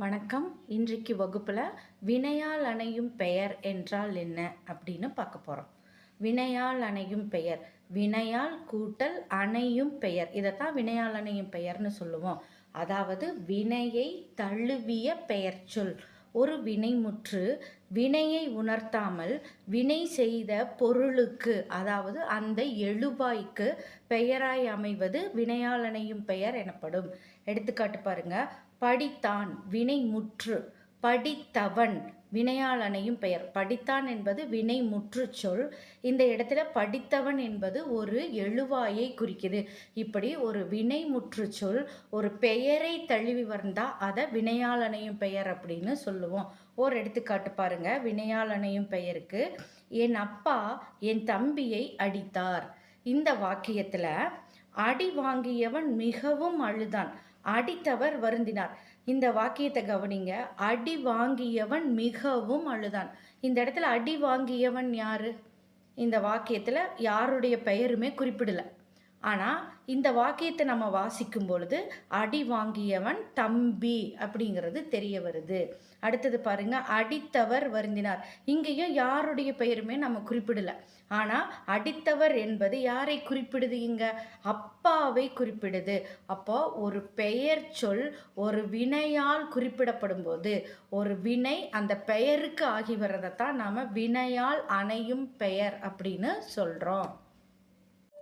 வணக்கம். இன்றைக்கு வகுப்பில் வினையால் அணையும் பெயர் என்றால் என்ன அப்படின்னு பார்க்க போகிறோம் வினையால் அணையும் பெயர் வினையால் கூட்டல் அணையும் பெயர். இதைத்தான் வினையால் அணையும் பெயர்னு சொல்லுவோம். அதாவது வினையை தழுவிய பெயர் சொல். ஒரு வினைமுற்று வினையை உணர்த்தாமல் வினை செய்த பொருளுக்கு அதாவது அந்த எழுவாய்க்கு பெயராய் அமைவது வினையாளனையும் பெயர் எனப்படும். எடுத்துக்காட்டு பாருங்க. படித்தான் வினைமுற்று படித்தவன் வினையாளனையும் பெயர். படித்தான் என்பது வினை முற்று சொல். இந்த இடத்துல படித்தவன் என்பது ஒரு எழுவாயை குறிக்குது. இப்படி ஒரு வினை முற்று சொல் ஒரு பெயரை தழுவி வந்தால் அதை வினையாளனையும் பெயர் அப்படின்னு சொல்லுவோம். ஒரு எடுத்துக்காட்டு பாருங்க. வினையாளனையும் பெயருக்கு என் அப்பா என் தம்பியை அடித்தார். இந்த வாக்கியத்தில் அடி வாங்கியவன் மிகவும் அழுதான். அடித்தவர் வருந்தினார். இந்த வாக்கியத்தை கவனிங்க. அடி வாங்கியவன் மிகவும் அழுதான். இந்த இடத்துல அடி வாங்கியவன் யாரு? இந்த வாக்கியத்தில் யாருடைய பெயருமே குறிப்பிடலை. ஆனால் இந்த வாக்கியத்தை நம்ம வாசிக்கும் பொழுது அடி வாங்கியவன் தம்பி அப்படிங்கிறது தெரிய வருது. அடுத்தது பாருங்க அடித்தவர் வருந்தினார். இங்கேயும் யாருடைய பெயருமே நம்ம குறிப்பிடல. ஆனால் அடித்தவர் என்பது யாரை குறிப்பிடுது இங்க? அப்பாவை குறிப்பிடுது. அப்போ ஒரு பெயர் சொல் ஒரு வினையால் குறிப்பிடப்படும் போது ஒரு வினை அந்த பெயருக்கு ஆகி வர்றதைத்தான் நாம் வினையால் அணையும் பெயர் அப்படின்னு சொல்கிறோம்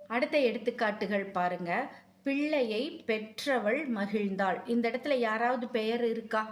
அடுத்த எடுத்துக்காட்டுகள் பாருங்க. பிள்ளையை பெற்றவள் மகிழ்ந்தாள். இந்த இடத்துல யாராவது பெயர் இருக்கா?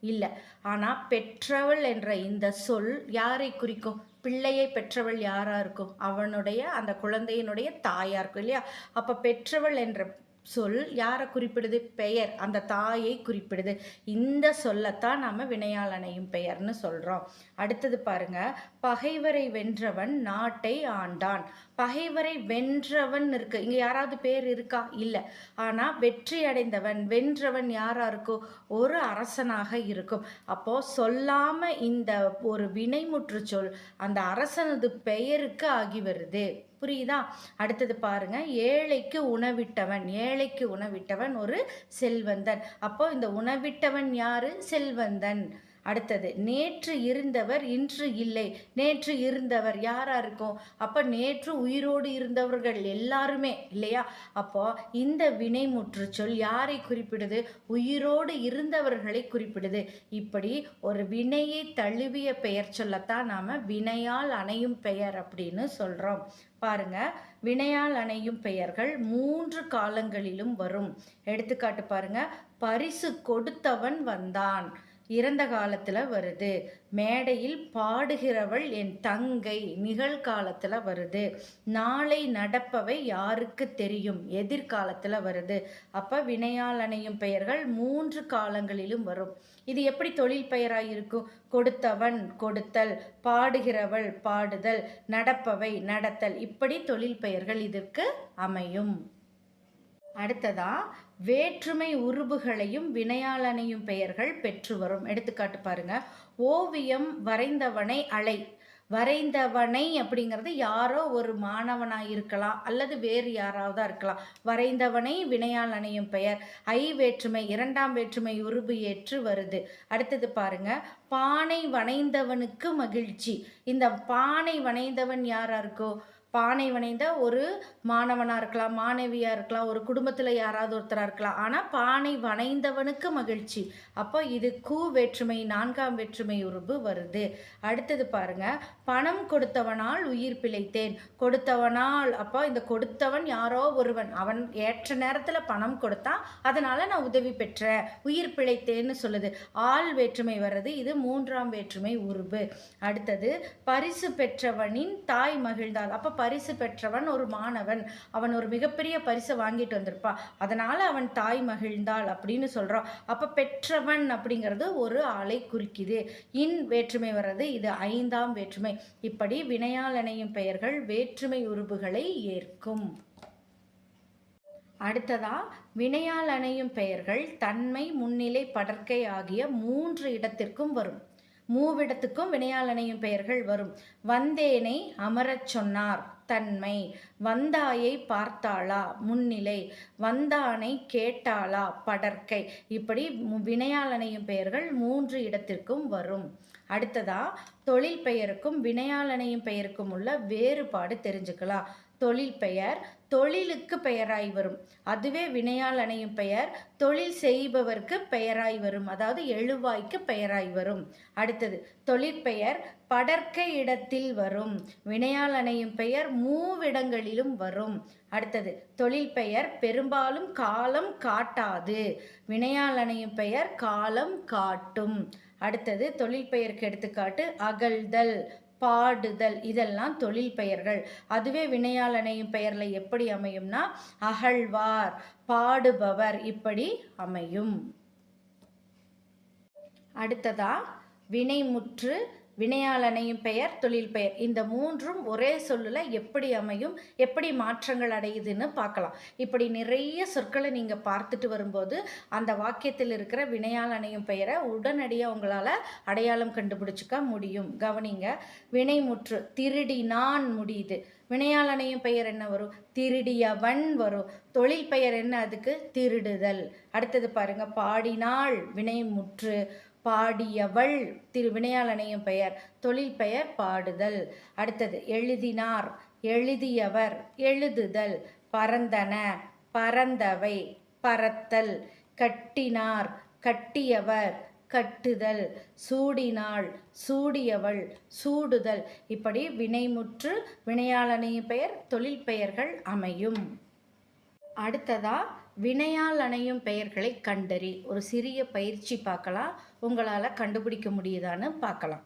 இல்லை. ஆனால் பெற்றவள் என்ற இந்த சொல் யாரை குறிக்கும்? பிள்ளையை பெற்றவள் யாராக இருக்கும்? அவனுடைய அந்த குழந்தையினுடைய தாயாக இருக்கும் இல்லையா? அப்போ பெற்றவள் என்ற சொல் யாரை குறிப்பிடுது? பெயர். அந்த தாயை குறிப்பிடுது. இந்த சொல்லத்தான் நாம் வினையால் அணையும் பெயர்னு சொல்கிறோம் அடுத்தது பாருங்க. பகைவரை வென்றவன் நாட்டை ஆண்டான். பகைவரை வென்றவன் இருக்கு. இங்கே யாராவது பேர் இருக்கா? இல்லை. ஆனால் வெற்றி அடைந்தவன் வென்றவன் யாராக இருக்கும் ஒரு அரசனாக இருக்கும். அப்போ சொல்லாமல் இந்த ஒரு வினைமுற்று சொல் அந்த அரசனது பெயருக்கு ஆகி வருது. புரியுதா? அடுத்தது பாருங்க. ஏழைக்கு உணவிட்டவன் ஏழைக்கு உணவிட்டவன் ஒரு செல்வந்தன். அப்போ இந்த உணவிட்டவன் யாரு? செல்வந்தன். அடுத்தது நேற்று இருந்தவர் இன்று இல்லை. நேற்று இருந்தவர் யாரா இருக்கும் அப்ப நேற்று உயிரோடு இருந்தவர்கள் எல்லாருமே. இல்லையா? அப்போ இந்த வினை முற்றுச்சொல் யாரை குறிப்பிடுது? உயிரோடு இருந்தவர்களை குறிப்பிடுது. இப்படி ஒரு வினையை தழுவிய பெயர் சொல்லத்தான் நாம வினையால் அணையும் பெயர் அப்படின்னு சொல்றோம். பாருங்க வினையால் அணையும் பெயர்கள் மூன்று காலங்களிலும் வரும். எடுத்துக்காட்டு பாருங்க பரிசு கொடுத்தவன் வந்தான். இறந்த காலத்தில் வருது. மேடையில் பாடுகிறவள் என் தங்கை நிகழ்காலத்தில் வருது. நாளை நடப்பவை யாருக்கு தெரியும்? எதிர்காலத்தில் வருது. அப்போ வினையால் அணையும் பெயர்கள் மூன்று காலங்களிலும் வரும். இது எப்படி தொழில் பெயராக இருக்கும் கொடுத்தவன் கொடுத்தல் பாடுகிறவள் பாடுதல் நடப்பவை நடத்தல். இப்படி தொழில் பெயர்கள் இதற்கு அமையும். அடுத்ததா வேற்றுமை உருபுகளையும் வினையாளனையும் பெயர்கள் பெற்று வரும். எடுத்துக்காட்டு பாருங்க. ஓவியம் வரைந்தவனை அலை. வரைந்தவனை அப்படிங்கிறது யாரோ ஒரு மாணவனாக இருக்கலாம் அல்லது வேறு யாராவதாக இருக்கலாம். வரைந்தவனை வினையால் அணையும் பெயர். ஐ வேற்றுமை இரண்டாம் வேற்றுமை உருபு ஏற்று வருது. அடுத்தது பாருங்க. பானை வனைந்தவனுக்கு மகிழ்ச்சி. இந்த பானை வனைந்தவன் யாரா இருக்கோ பானை வணைந்த ஒரு மாணவனாக இருக்கலாம் மாணவியாக இருக்கலாம் ஒரு குடும்பத்தில் யாராவது ஒருத்தராக இருக்கலாம். ஆனால் பானை வணைந்தவனுக்கு மகிழ்ச்சி. அப்போ இது கூ வேற்றுமை நான்காம் வேற்றுமை உருபு வருது. அடுத்தது பாருங்க. பணம் கொடுத்தவனால் உயிர் பிழைத்தேன். கொடுத்தவனால் அப்போ இந்த கொடுத்தவன் யாரோ ஒருவன். அவன் ஏற்ற நேரத்தில் பணம் கொடுத்தான். அதனால் நான் உதவி பெற்றேன். உயிர் பிழைத்தேன்னு சொல்லுது. ஆள் வேற்றுமை வர்றது. இது மூன்றாம் வேற்றுமை உருபு அடுத்தது பரிசு பெற்றவனின் தாய் மகிழ்ந்தாள். அப்போ பரிசு பெற்றவன் ஒரு மாணவன். அவன் ஒரு மிகப்பெரிய பரிசை வாங்கிட்டு வந்திருப்பான் அதனால் அவன் தாய் மகிழ்ந்தாள் அப்படின்னு சொல்கிறான் அப்போ பெற்றவன் அப்படிங்கிறது ஒரு ஆளை குறிக்குது. இன் வேற்றுமை வர்றது இது ஐந்தாம் வேற்றுமை. இப்படி வினையால் பெயர்கள் வேற்றுமை உருபுகளை ஏற்கும். அடுத்ததா வினையால் அணையும் பெயர்கள் தன்மை முன்னிலை படற்கை ஆகிய மூன்று இடத்திற்கும் வரும். மூவிடத்துக்கும் வினையால் அணையும் பெயர்கள் வரும். வந்தேனை அமரச் சொன்னார். தன்மை. வந்தாயை பார்த்தாளா? முன்னிலை. வந்தானை கேட்டாளா? படற்கை. இப்படி வினையாளனையும் பெயர்கள் மூன்று இடத்திற்கும் வரும். அடுத்ததா தொழில் பெயருக்கும் வினையாளனையும் பெயருக்கும் உள்ள வேறுபாடு தெரிஞ்சுக்கலாம். தொழில் பெயர் தொழிலுக்கு பெயராய் வரும். அதுவே வினையால் அணையும் பெயர். தொழில் செய்பவர்க்கு பெயராய் வரும். அதாவது எழுவாய்க்கு பெயராய் வரும். அடுத்தது தொழிற்பெயர் படற்கை இடத்தில் வரும். வினையால் அணையும் பெயர் மூவிடங்களிலும் வரும். அடுத்தது தொழில் பெயர் பெரும்பாலும் காலம் காட்டாது. வினையால் அணையும் பெயர் காலம் காட்டும். அடுத்தது தொழில் பெயருக்கு எடுத்துக்காட்டு அகழ்தல். பாடுதல் இதெல்லாம் தொழில் பெயர்கள். அதுவே வினையாளனையும் பெயரில் எப்படி அமையும்னா அகழ்வார் பாடுபவர் இப்படி அமையும். அடுத்ததா வினைமுற்று வினையாளனையும் பெயர் தொழில் பெயர். இந்த மூன்றும் ஒரே சொல்லில் எப்படி அமையும் எப்படி மாற்றங்கள் அடையுதுன்னு பார்க்கலாம். இப்படி நிறைய சொற்களை நீங்கள் பார்த்துட்டு வரும்போது அந்த வாக்கியத்தில் இருக்கிற வினையாளனையும் பெயரை உடனடியாக உங்களால் அடையாளம் கண்டுபிடிச்சிக்க முடியும். கவனிங்க வினைமுற்று திருடினான் முடியுது. வினையாளனையும் பெயர் என்ன வரும்? திருடியவன் வரும். தொழில் பெயர் என்ன அதுக்கு? திருடுதல். அடுத்தது பாருங்கள் பாடினாள் வினைமுற்று. பாடியவள் திரு வினையாளனையும் பெயர் தொழில் பெயர் பாடுதல். அடுத்தது எழுதினார் எழுதியவர் எழுதுதல் பறந்தன பறந்தவை பறத்தல் கட்டினார் கட்டியவர் கட்டுதல் சூடினாள் சூடியவள் சூடுதல். இப்படி வினைமுற்று வினையாளனையும் பெயர் தொழில் பெயர்கள் அமையும். அடுத்ததா வினையால் அணையும் பெயர்களை கண்டறி. ஒரு சிறிய பயிற்சி பார்க்கலாம். உங்களால் கண்டுபிடிக்க முடியுதான்னு பார்க்கலாம்.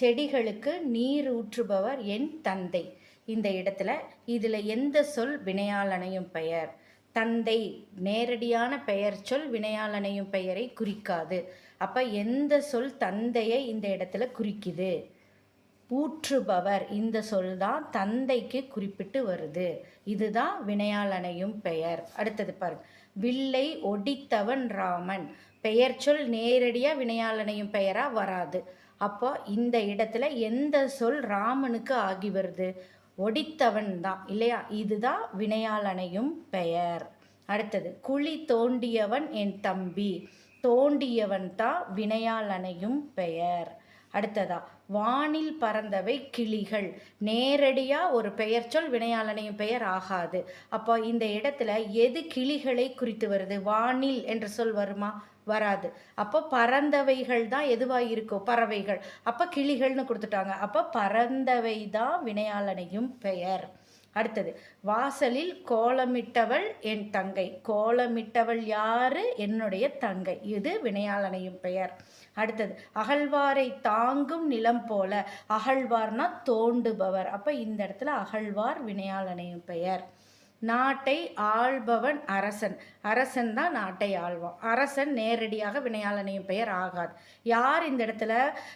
செடிகளுக்கு நீர் ஊற்றுபவர் என் தந்தை. இந்த இடத்துல இதில் எந்த சொல் வினையால் அணையும் பெயர்? தந்தை நேரடியான பெயர் சொல் வினையால் அணையும் பெயரை குறிக்காது. அப்போ எந்த சொல் தந்தையை இந்த இடத்துல குறிக்குது? ஊற்றுபவர். இந்த சொல் தான் தந்தைக்கு குறிப்பிட்டு வருது. இதுதான் வினையாளனையும் பெயர். அடுத்தது பாருங்க. வில்லை ஒடித்தவன் ராமன். பெயர் சொல் நேரடியாக வினையாளனையும் பெயராக வராது. அப்போ இந்த இடத்துல எந்த சொல் ராமனுக்கு ஆகி வருது? ஒடித்தவன் தான் இல்லையா? இதுதான் வினையாளனையும் பெயர். அடுத்தது குழி தோண்டியவன் என் தம்பி. தோண்டியவன் தான் வினையாளனையும் பெயர். அடுத்ததா வானில் பறந்தவை கிளிகள். நேரடியாக ஒரு பெயர் சொல் வினையாளனையும் பெயர் ஆகாது. அப்போ இந்த இடத்துல எது கிளிகளை குறித்து வருது? வானில் என்ற சொல் வருமா? வராது. அப்போ பறந்தவைகள் தான் எதுவாக இருக்கோ? பறவைகள். அப்போ கிளிகள்னு கொடுத்துட்டாங்க. அப்போ பறந்தவை தான் வினையாளனையும் பெயர். அடுத்தது வாசலில் கோலமிட்டவள் என் தங்கை. கோலமிட்டவள் யாரு? என்னுடைய தங்கை. இது வினையாளனையும் பெயர். அடுத்தது அகழ்வாரை தாங்கும் நிலம் போல. அகழ்வார்னா தோண்டுபவர். அப்போ இந்த இடத்துல அகழ்வார் வினையாளனையும் பெயர். நாட்டை ஆள்பவன் அரசன். அரசன் தான் நாட்டை ஆள்வான். அரசன் நேரடியாக வினையாளனையும் பெயர் ஆகாது. யார் இந்த இடத்துல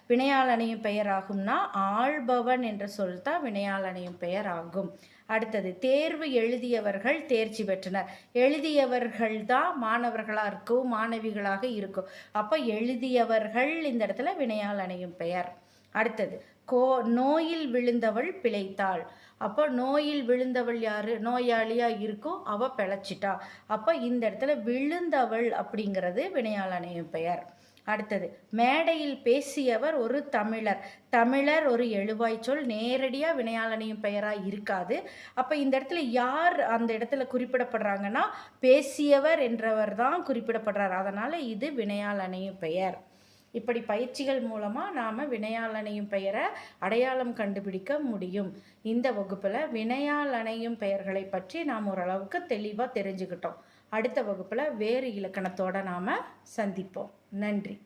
வினையாளனையும் பெயர் ஆகும்னா ஆள்பவன் என்ற சொல் தான் வினையாளனையும் பெயர் ஆகும். அடுத்தது தேர்வு எழுதியவர்கள் தேர்ச்சி பெற்றனர். எழுதியவர்கள் தான் மாணவர்களாக இருக்கும் மாணவிகளாக இருக்கும். அப்போ எழுதியவர்கள் இந்த இடத்துல வினையால் அணையும் பெயர். அடுத்தது கோ நோயில் விழுந்தவள் பிழைத்தாள். அப்போ நோயில் விழுந்தவள் யார்? நோயாளியாக இருக்கோ அவள் பிழைச்சிட்டா. அப்போ இந்த இடத்துல விழுந்தவள் அப்படிங்கிறது வினையால் அணையும் பெயர். அடுத்தது மேடையில் பேசியவர் ஒரு தமிழர். தமிழர் ஒரு எழுவாய் சொல் நேரடியாக வினையாளனையும் பெயராக இருக்காது. அப்போ இந்த இடத்துல யார் அந்த இடத்துல குறிப்பிடப்படுறாங்கன்னா பேசியவர் என்றவர் தான் குறிப்பிடப்படுறார். அதனால் இது வினையாளனையும் பெயர். இப்படி பயிற்சிகள் மூலமாக நாம் வினையாளனையும் பெயரை அடையாளம் கண்டுபிடிக்க முடியும். இந்த வகுப்பில் வினையாளனையும் பெயர்களை பற்றி நாம் ஓரளவுக்கு தெளிவாக தெரிஞ்சுக்கிட்டோம். அடுத்த வகுப்பில் வேறு இலக்கணத்தோடு நாம் சந்திப்போம். நன்றி.